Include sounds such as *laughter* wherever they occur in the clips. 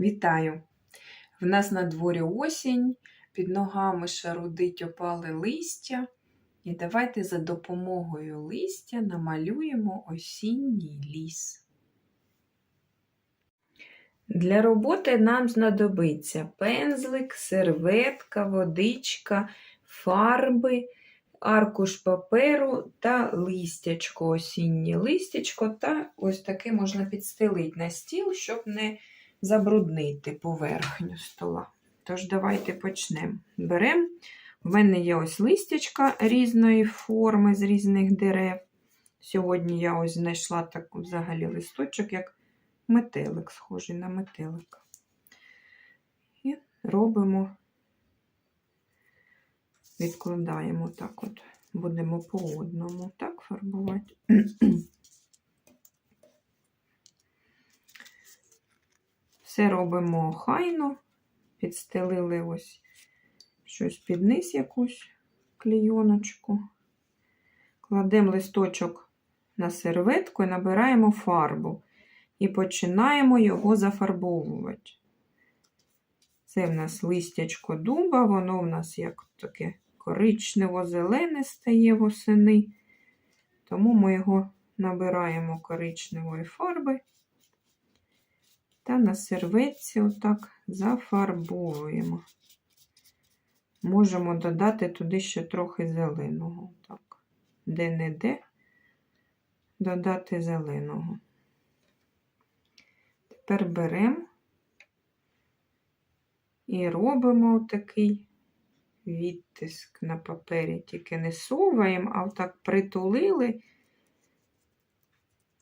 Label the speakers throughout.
Speaker 1: Вітаю! В нас на дворі осінь, під ногами шарудить опале листя. І давайте за допомогою листя намалюємо осінній ліс. Для роботи нам знадобиться пензлик, серветка, водичка, фарби, аркуш паперу та листячко, осіннє листячко, та ось таке можна підстелити на стіл, щоб не забруднити поверхню стола. Тож, давайте почнемо. Беремо. В мене є ось листячка різної форми з різних дерев. Сьогодні я ось знайшла таку взагалі листочок, як метелик, схожий на метелика. І робимо, відкладаємо так от, будемо по одному так фарбувати. *clears throat* Все робимо охайно, підстелили ось щось під низ якусь клійоночку. Кладемо листочок на серветку і набираємо фарбу. І починаємо його зафарбовувати. Це в нас листячко дуба, воно в нас як таке коричнево-зелене стає восени. Тому ми його набираємо коричневої фарби та на серветці отак зафарбовуємо. Можемо додати туди ще трохи зеленого. Так, де-не-де додати зеленого. Тепер беремо і робимо такий відтиск на папері, тільки не суваємо, а отак притулили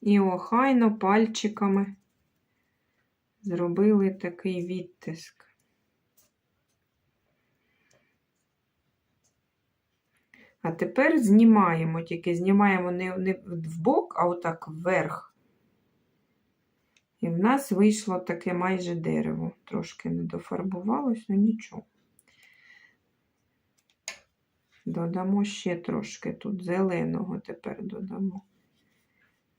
Speaker 1: і охайно пальчиками зробили такий відтиск. А тепер знімаємо, тільки знімаємо не, не в бок, а отак вверх. І в нас вийшло таке майже дерево. Трошки не дофарбувалось, ну нічого. Додамо ще трошки тут зеленого тепер додамо.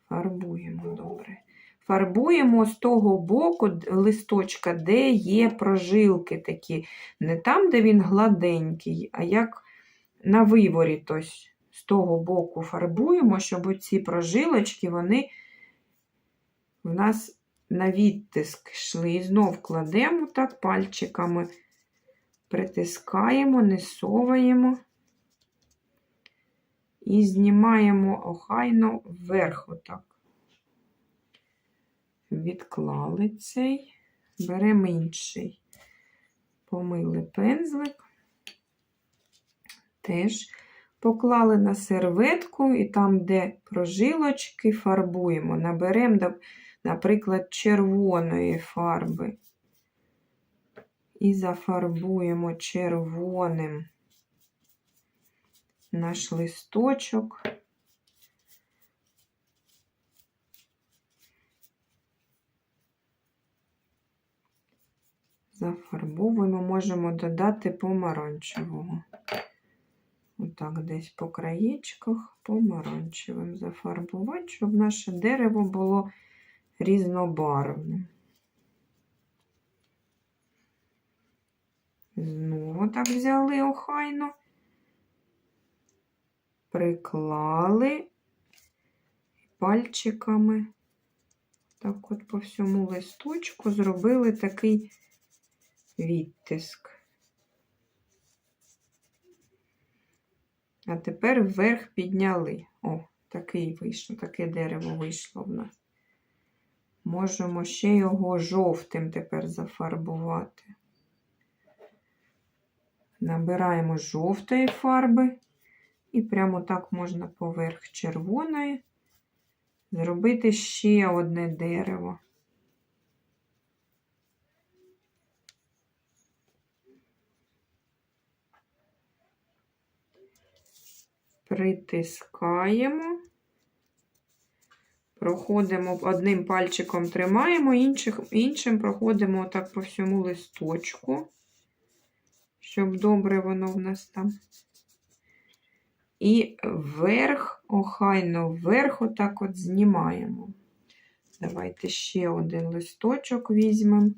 Speaker 1: Фарбуємо добре. Фарбуємо з того боку листочка, де є прожилки такі. Не там, де він гладенький, а як на виворіт ось з того боку фарбуємо, щоб ці прожилочки, вони в нас на відтиск йшли. І знов кладемо так пальчиками, притискаємо, не і знімаємо охайно вверх отак. Відклали цей, беремо інший, помили пензлик, теж поклали на серветку і там, де прожилочки, фарбуємо. Наберемо, наприклад, червоної фарби. І зафарбуємо червоним наш листочок. Зафарбовуємо, можемо додати помаранчевого. Отак, десь по краєчках помаранчевим зафарбувати, щоб наше дерево було різнобарвним. Знову так взяли охайно, приклали пальчиками, так от по всьому листочку зробили такий відтиск. А тепер вверх підняли. О, такий вийшло, таке дерево вийшло в нас. Можемо ще його жовтим тепер зафарбувати. Набираємо жовтої фарби, і прямо так можна поверх червоної зробити ще одне дерево. Притискаємо, проходимо одним пальчиком тримаємо, іншим, іншим проходимо так по всьому листочку, щоб добре воно в нас там. І вверх, охайно вверх, отак от знімаємо. Давайте ще один листочок візьмемо.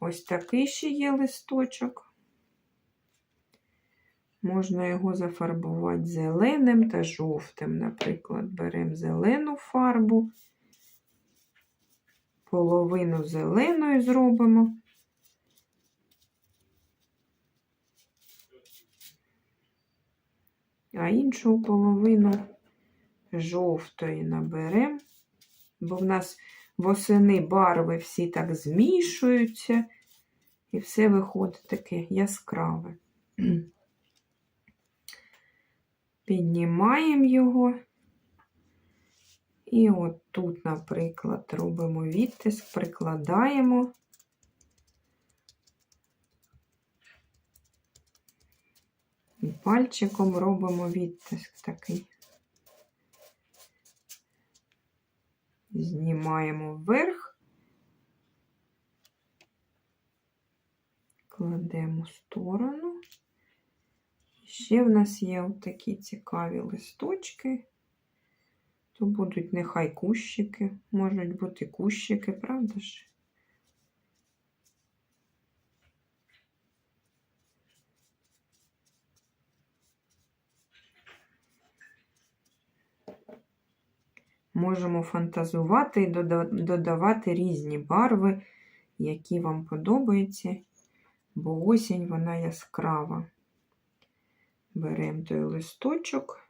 Speaker 1: Ось такий ще є листочок. Можна його зафарбувати зеленим та жовтим. Наприклад, беремо зелену фарбу, половину зеленою зробимо. А іншу половину жовтої наберемо, бо в нас восени барви всі так змішуються, і все виходить таке яскраве. Піднімаємо його. І от тут, наприклад, робимо відтиск, прикладаємо. І пальчиком робимо відтиск такий. Знімаємо вверх, кладемо в сторону. Ще в нас є такі цікаві листочки. То будуть нехай кущики, можуть бути кущики, правда ж? Можемо фантазувати і додавати різні барви, які вам подобаються, бо осінь вона яскрава. Беремо той листочок,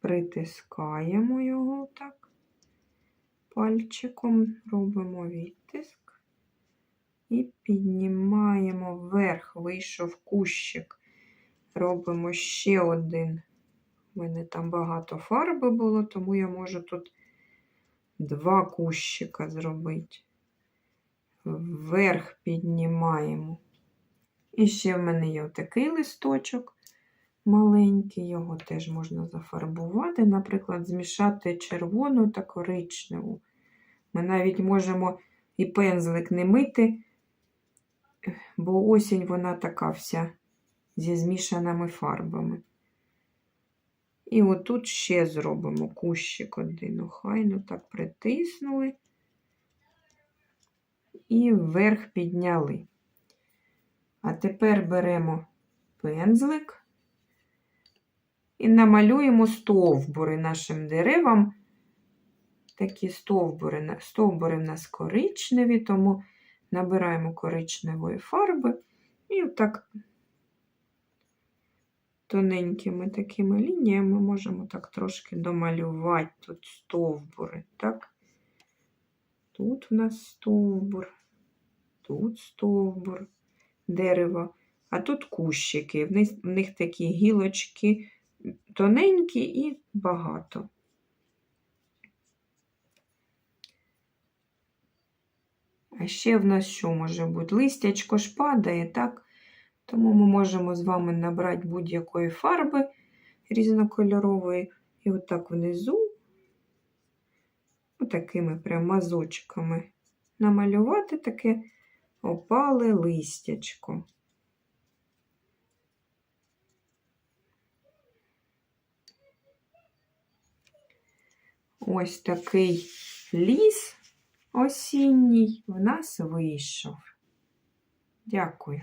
Speaker 1: притискаємо його так, пальчиком робимо відтиск і піднімаємо вверх, вийшов кущик. Робимо ще один. У мене там багато фарби було, тому я можу тут два кущика зробити. Вверх піднімаємо. І ще в мене є такий листочок маленький, його теж можна зафарбувати, наприклад, змішати червону та коричневу. Ми навіть можемо і пензлик не мити, бо осінь вона така вся зі змішаними фарбами. І отут ще зробимо кущик один. Охайно так притиснули і вверх підняли. Тепер беремо пензлик і намалюємо стовбури нашим деревам. Такі стовбури, стовбури в нас коричневі, тому набираємо коричневої фарби і отак тоненькими такими лініями можемо так трошки домалювати тут стовбури. Так? Тут в нас стовбур, тут стовбур дерева, а тут кущики. В них, в них такі гілочки тоненькі і багато. А ще в нас що може бути? Листячко ж падає, так? Тому ми можемо з вами набрати будь-якої фарби різнокольорової. І отак внизу, отакими прям мазочками, намалювати таке опале листячко. Ось такий ліс осінній в нас вийшов. Дякую.